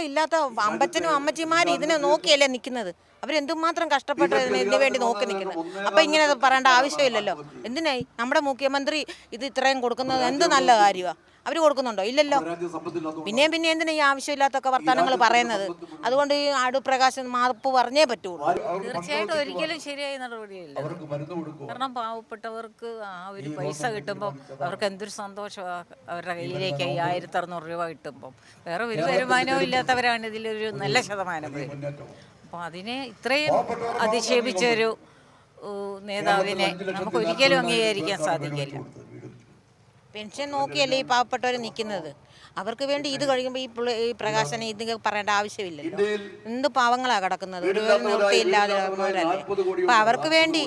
ഇല്ലാത്ത അമ്പച്ചനും അമ്മച്ചിമാരും ഇതിനെ നോക്കിയല്ലേ നിൽക്കുന്നത്? അവരെന്തുമാത്രം കഷ്ടപ്പെട്ട് ഇതിന് വേണ്ടി നോക്കി നിൽക്കുന്നത്? അപ്പൊ ഇങ്ങനെ പറയേണ്ട ആവശ്യമില്ലല്ലോ. എന്തിനായി? നമ്മുടെ മുഖ്യമന്ത്രി ഇത് ഇത്രയും കൊടുക്കുന്നത് എന്ത് നല്ല കാര്യമാണ് അവർ കൊടുക്കുന്നുണ്ടോ? ഇല്ലല്ലോ. പിന്നെയും പിന്നെ എന്തിനാ ഈ ആവശ്യമില്ലാത്തൊക്കെ വർത്തമാനങ്ങൾ പറയുന്നത്? അതുകൊണ്ട് ഈ ആടു പ്രകാശം മാപ്പ് പറഞ്ഞേ പറ്റുള്ളൂ. തീർച്ചയായിട്ടും ഒരിക്കലും ശരിയായ നടപടിയല്ല. കാരണം പാവപ്പെട്ടവർക്ക് ആ ഒരു പൈസ കിട്ടുമ്പോൾ അവർക്ക് എന്തൊരു സന്തോഷമാണ് അവരുടെ കയ്യിലേക്ക് ഈ ആയിരത്തി അറുന്നൂറ് രൂപ കിട്ടുമ്പം. വേറെ ഒരു വരുമാനവും ഇല്ലാത്തവരാണ് ഇതിലൊരു നല്ല ശതമാനം പേര്. അപ്പോൾ അതിനെ ഇത്രയും അധിക്ഷേപിച്ചൊരു നേതാവിനെ നമുക്ക് ഒരിക്കലും അംഗീകരിക്കാൻ സാധിക്കില്ല. പെൻഷൻ നോക്കിയല്ലേ ഈ പാവപ്പെട്ടവർ നിൽക്കുന്നത് അവർക്ക് വേണ്ടി ഇത് കഴിയുമ്പോൾ ഈ പുള്ളി ഈ പ്രകാശനെ ഇത് പറയേണ്ട ആവശ്യമില്ലല്ലോ. എന്ത് പാവങ്ങളാ കിടക്കുന്നത്? ഒരു നിവൃത്തിയില്ലാതെ കിടക്കുന്നവരല്ലേ അപ്പൊ അവർക്ക് വേണ്ടി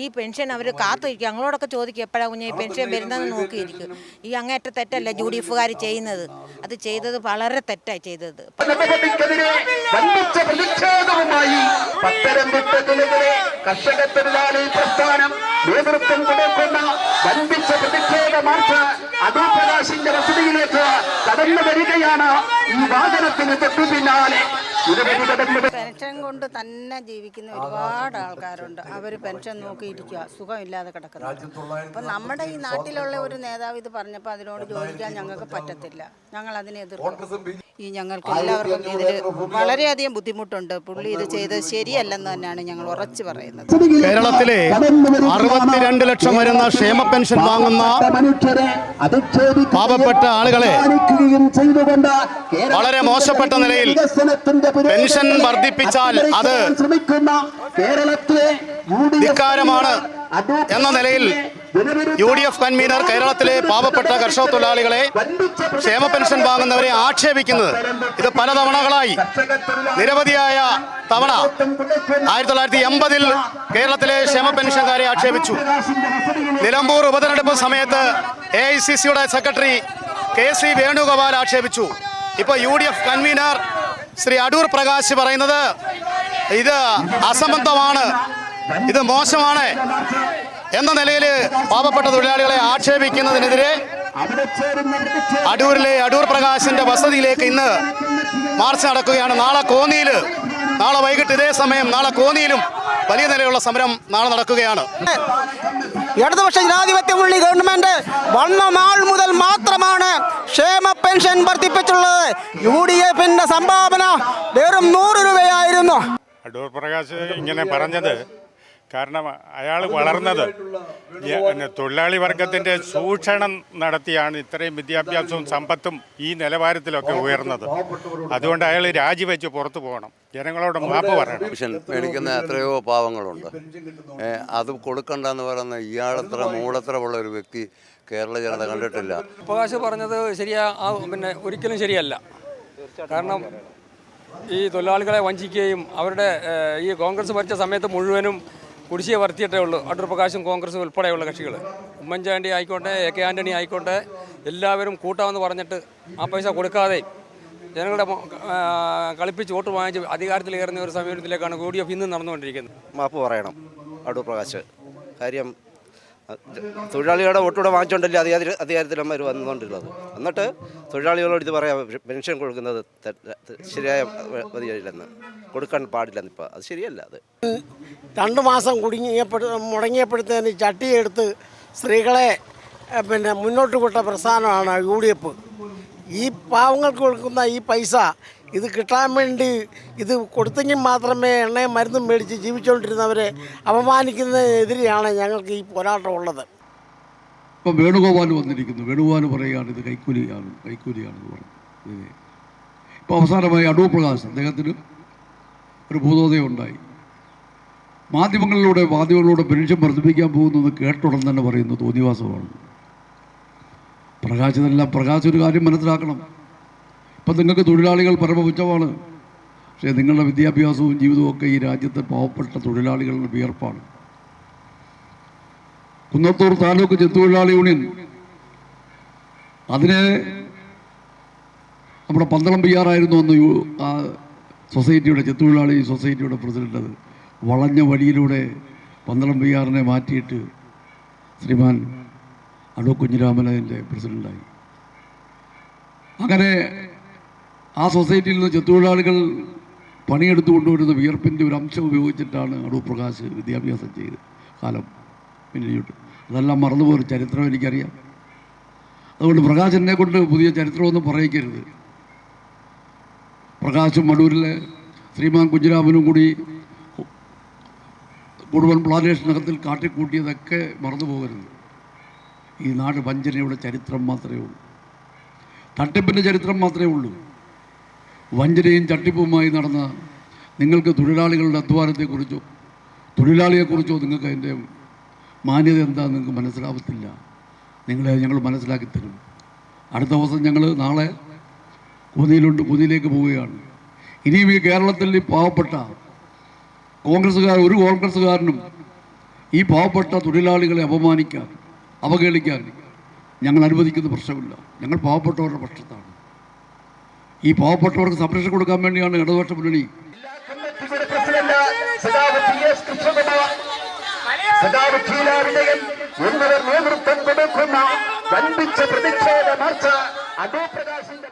ഈ പെൻഷൻ അവർ കാത്തിരിക്കും. ഞങ്ങളോടൊക്കെ ചോദിക്കും എപ്പോഴാ കുഞ്ഞെ ഈ പെൻഷൻ വരുന്നതെന്ന് നോക്കിയിരിക്കും. ഈ അങ്ങേറ്റ തെറ്റല്ല യു ഡി എഫുകാർ ചെയ്യുന്നത്. അത് ചെയ്തത് വളരെ തെറ്റായി ചെയ്തത്. പത്തനംതിട്ട ജില്ലയിലെ കർഷക തൊഴിലാളി പ്രസ്ഥാനം. നേതൃത്വം കൊടുക്കുന്ന വൻപിച്ച പ്രതിഷേധ മാർച്ച് അടൂർ പ്രകാശിന്റെ വസതിയിലേക്ക് കടന്നു വരികയാണ് ഈ വാഹനത്തിന് തൊട്ടു പിന്നാലെ. പെൻഷൻ കൊണ്ട് തന്നെ ജീവിക്കുന്ന ഒരുപാട് ആൾക്കാരുണ്ട്. അവർ പെൻഷൻ നോക്കിയിരിക്കുക സുഖമില്ലാതെ കിടക്കുന്നത് അപ്പം നമ്മുടെ ഈ നാട്ടിലുള്ള ഒരു നേതാവ് ഇത് പറഞ്ഞപ്പോൾ അതിനോട് ജോലിക്കാൻ ഞങ്ങൾക്ക് പറ്റത്തില്ല. ഞങ്ങൾ അതിനെ എതിർക്കും. ഈ ഞങ്ങൾക്ക് എല്ലാവർക്കും ഇതിൽ വളരെയധികം ബുദ്ധിമുട്ടുണ്ട്. പുള്ളി ഇത് ചെയ്തത് ശരിയല്ലെന്ന് തന്നെയാണ് ഞങ്ങൾ ഉറച്ചു പറയുന്നത്. കേരളത്തിലെ അറുപത്തിരണ്ട് ലക്ഷം വരുന്ന ക്ഷേമ പെൻഷൻ വാങ്ങുന്ന പാവപ്പെട്ട ആളുകളെ വളരെ മോശപ്പെട്ട നിലയിൽ പെൻഷൻ വർദ്ധിപ്പിച്ചാൽ അത് ശ്രമിക്കുന്ന കേരളത്തിലെ ധിക്കാരമാണ് എന്ന നിലയിൽ യു ഡി എഫ് കൺവീനർ കേരളത്തിലെ പാവപ്പെട്ട കർഷക തൊഴിലാളികളെ ക്ഷേമ പെൻഷൻ വാങ്ങുന്നവരെ ആക്ഷേപിക്കുന്നത് ഇത് പലതവണകളായി. നിരവധിയായ തവണ ആയിരത്തി തൊള്ളായിരത്തി എൺപതിൽ കേരളത്തിലെ ക്ഷേമ പെൻഷൻകാരെ ആക്ഷേപിച്ചു. നിലമ്പൂർ ഉപതെരഞ്ഞെടുപ്പ് സമയത്ത് എ ഐ സി സിയുടെ സെക്രട്ടറി കെ സി വേണുഗോപാൽ ആക്ഷേപിച്ചു. ഇപ്പോൾ U D F convener Shri Adoor Prakash പറയുന്നത് ഇത് അസംബന്ധമാണ്. ഇത് മോശമാണ് എന്ന നിലയിൽ പാവപ്പെട്ട തൊഴിലാളികളെ ആക്ഷേപിക്കുന്നതിനെതിരെ അടൂരിലെ അടൂർ പ്രകാശിന്റെ വസതിയിലേക്ക് ഇന്ന് മാർച്ച് നടക്കുകയാണ്. നാളെ കോന്നിയിൽ നാളെ വൈകിട്ട് ഇതേ സമയം നാളെ കോന്നിയിലും വലിയ നിലയിലുള്ള സമരം നാളെ നടക്കുകയാണ്. ഇടതുപക്ഷ ജനാധിപത്യ മുന്നണി ഗവൺമെന്റ് വന്ന നാൾ മുതൽ മാത്രമാണ് ക്ഷേമ പെൻഷൻ വർദ്ധിപ്പിച്ചുള്ളത്. യു ഡി എഫിന്റെ സംഭാവന വെറും നൂറ് രൂപയായിരുന്നു. അടൂർ പ്രകാശ് ഇങ്ങനെ പറഞ്ഞത് കാരണം അയാൾ വളർന്നത് തൊഴിലാളി വർഗത്തിന്റെ ചൂഷണം നടത്തിയാണ് ഇത്രയും വിദ്യാഭ്യാസവും സമ്പത്തും ഈ നിലവാരത്തിലൊക്കെ ഉയർന്നത്. അതുകൊണ്ട് അയാൾ രാജിവെച്ച് പുറത്തു പോകണം. ജനങ്ങളോട് മാപ്പ് പറയണം. പെൻഷൻ മേടിക്കുന്ന എത്രയോ പാവങ്ങളുണ്ട്. അത് കൊടുക്കണ്ടെന്ന് പറയുന്ന ഇയാളത്ര മൂടത്രമുള്ള ഒരു വ്യക്തി കേരള ജനത കണ്ടിട്ടില്ല. അവകാശം പറഞ്ഞത് ശരിയാ ആ പിന്നെ ഒരിക്കലും ശരിയല്ല. കാരണം ഈ തൊഴിലാളികളെ വഞ്ചിക്കുകയും അവരുടെ ഈ കോൺഗ്രസ് ഭരിച്ച സമയത്ത് മുഴുവനും കുടിശ്ശിക വർത്തിയിട്ടേ ഉള്ളൂ. അടൂർ പ്രകാശും കോൺഗ്രസും ഉൾപ്പെടെയുള്ള കക്ഷികൾ ഉമ്മൻചാണ്ടി ആയിക്കോട്ടെ എ കെ ആന്റണി ആയിക്കോട്ടെ എല്ലാവരും കൂട്ടാമെന്ന് പറഞ്ഞിട്ട് ആ പൈസ കൊടുക്കാതെ ജനങ്ങളുടെ കളിപ്പിച്ച് വോട്ട് വാങ്ങിച്ച് അധികാരത്തിൽ കയറുന്ന ഒരു സമീപനത്തിലേക്കാണ് യു ഡി എഫ് ഇന്നും നടന്നുകൊണ്ടിരിക്കുന്നത്. മാപ്പ് പറയണം അടൂർ പ്രകാശ്. കാര്യം തൊഴിലാളികളുടെ വോട്ടൂടെ വാങ്ങിച്ചുകൊണ്ടല്ലേ അധികാരി അധികാരത്തിലമ്മര് വന്നുകൊണ്ടുള്ളത് എന്നിട്ട് തൊഴിലാളികളോട് ഇത് പറയാം പെൻഷൻ കൊടുക്കുന്നത് ശരിയായ മതിയില്ലെന്ന് കൊടുക്കാൻ പാടില്ലെന്ന് ഇപ്പോൾ അത് ശരിയല്ല അത്. രണ്ട് മാസം കുടുങ്ങിയപ്പോഴ മുടങ്ങിയപ്പോഴത്തേന് ചട്ടിയെടുത്ത് സ്ത്രീകളെ പിന്നെ മുന്നോട്ട് വിട്ട പ്രസ്ഥാനമാണ് യു ഡി എഫ്. ഈ പാവങ്ങൾക്ക് കൊടുക്കുന്ന ഈ പൈസ ഇത് കിട്ടാൻ വേണ്ടി ഇത് കൊടുത്തെങ്കിൽ മാത്രമേ എണ്ണയും മരുന്നും മേടിച്ച് ജീവിച്ചുകൊണ്ടിരുന്നവരെ അപമാനിക്കുന്നതിനെതിരെയാണ് ഞങ്ങൾക്ക് ഈ പോരാട്ടം ഉള്ളത്. ഇപ്പം വേണുഗോപാൽ വന്നിരിക്കുന്നു. വേണുഗോപാൽ പറയുകയാണ് ഇത് കൈക്കൂലിയാണ് കൈക്കൂലിയാണെന്ന് പറഞ്ഞു. ഇപ്പോൾ അവസാനമായി അടൂർ പ്രകാശ് അദ്ദേഹത്തിന് ഒരു ഭൂതോദയം ഉണ്ടായി. മാധ്യമങ്ങളിലൂടെ മാധ്യമങ്ങളിലൂടെ പെൻഷൻ വർദ്ധിപ്പിക്കാൻ പോകുന്നത് കേട്ടുടൻ തന്നെ പറയുന്നു തോന്നിവാസമാണ് പ്രകാശ് ഇതെല്ലാം പ്രകാശ് ഒരു കാര്യം മനസ്സിലാക്കണം. ഇപ്പം നിങ്ങൾക്ക് തൊഴിലാളികൾ പരമപുച്ഛമാണ്. പക്ഷേ നിങ്ങളുടെ വിദ്യാഭ്യാസവും ജീവിതവും ഒക്കെ ഈ രാജ്യത്തെ പാവപ്പെട്ട തൊഴിലാളികളുടെ വിയർപ്പാണ്. കുന്നത്തൂർ താലൂക്ക് ചെത്തുതൊഴിലാളി യൂണിയൻ. അതിനെ നമ്മുടെ പന്തളം പി ആറായിരുന്നു അന്ന് ആ സൊസൈറ്റിയുടെ ചെത്തുതൊഴിലാളി സൊസൈറ്റിയുടെ പ്രസിഡന്റ് അത്. വളഞ്ഞ വഴിയിലൂടെ പന്തളം പി ആറിനെ മാറ്റിയിട്ട് ശ്രീമാൻ അടൂ കുഞ്ഞിരാമൻ പ്രസിഡന്റായി അങ്ങനെ ആ സൊസൈറ്റിയിൽ നിന്ന് ചെത്തൊഴിലാളികൾ പണിയെടുത്തു കൊണ്ടുവരുന്ന വിയർപ്പിന്റെ ഒരു അംശം ഉപയോഗിച്ചിട്ടാണ് അടൂർ പ്രകാശ് വിദ്യാഭ്യാസം ചെയ്ത് കാലം. പിന്നീട് അതെല്ലാം മറന്നുപോയൊരു ചരിത്രം എനിക്കറിയാം. അതുകൊണ്ട് പ്രകാശ് എന്നെ കൊണ്ട് പുതിയ ചരിത്രമൊന്നും പറയിക്കരുത്. പ്രകാശും അടൂരിലെ ശ്രീമാൻ കുഞ്ഞിരാമനും കൂടി കുടുംബൻ പ്ലാന്റേഷനകത്തിൽ കാട്ടിക്കൂട്ടിയതൊക്കെ മറന്നു പോകരുത് ഈ നാട് വഞ്ചനയുടെ ചരിത്രം മാത്രമേ ഉള്ളൂ. തട്ടിപ്പിന്റെ ചരിത്രം മാത്രമേ ഉള്ളൂ. വഞ്ചനയും തട്ടിപ്പുമായി നടന്ന നിങ്ങൾക്ക് തൊഴിലാളികളുടെ അധ്വാനത്തെക്കുറിച്ചോ തൊഴിലാളിയെക്കുറിച്ചോ നിങ്ങൾക്ക് അതിന്റെ മാന്യത എന്താണെന്ന് നിങ്ങൾക്ക് മനസ്സിലാവത്തില്ല. നിങ്ങളെ ഞങ്ങൾ മനസ്സിലാക്കി തരും. അടുത്ത ദിവസം ഞങ്ങൾ നാളെ കൊതിയിലുണ്ട് കൊതിയിലേക്ക് പോവുകയാണ്. ഇനിയും ഈ കേരളത്തിൽ ഈ പാവപ്പെട്ട കോൺഗ്രസ്സുകാർ ഒരു കോൺഗ്രസ്സുകാരനും ഈ പാവപ്പെട്ട തൊഴിലാളികളെ അപമാനിക്കാൻ അവഹേളിക്കാൻ ഞങ്ങൾ അനുവദിക്കുന്ന പ്രശ്നമില്ല. ഞങ്ങൾ പാവപ്പെട്ടവരുടെ പക്ഷത്താണ് ഈ പാവപ്പെട്ടവർക്ക് സംരക്ഷണം കൊടുക്കാൻ വേണ്ടിയാണ് ഇടതുപക്ഷ മുന്നണി നേതൃത്വം കൊടുക്കുന്ന പ്രതിഷേധ മാർച്ച് അടൂർ പ്രകാശിന്റെ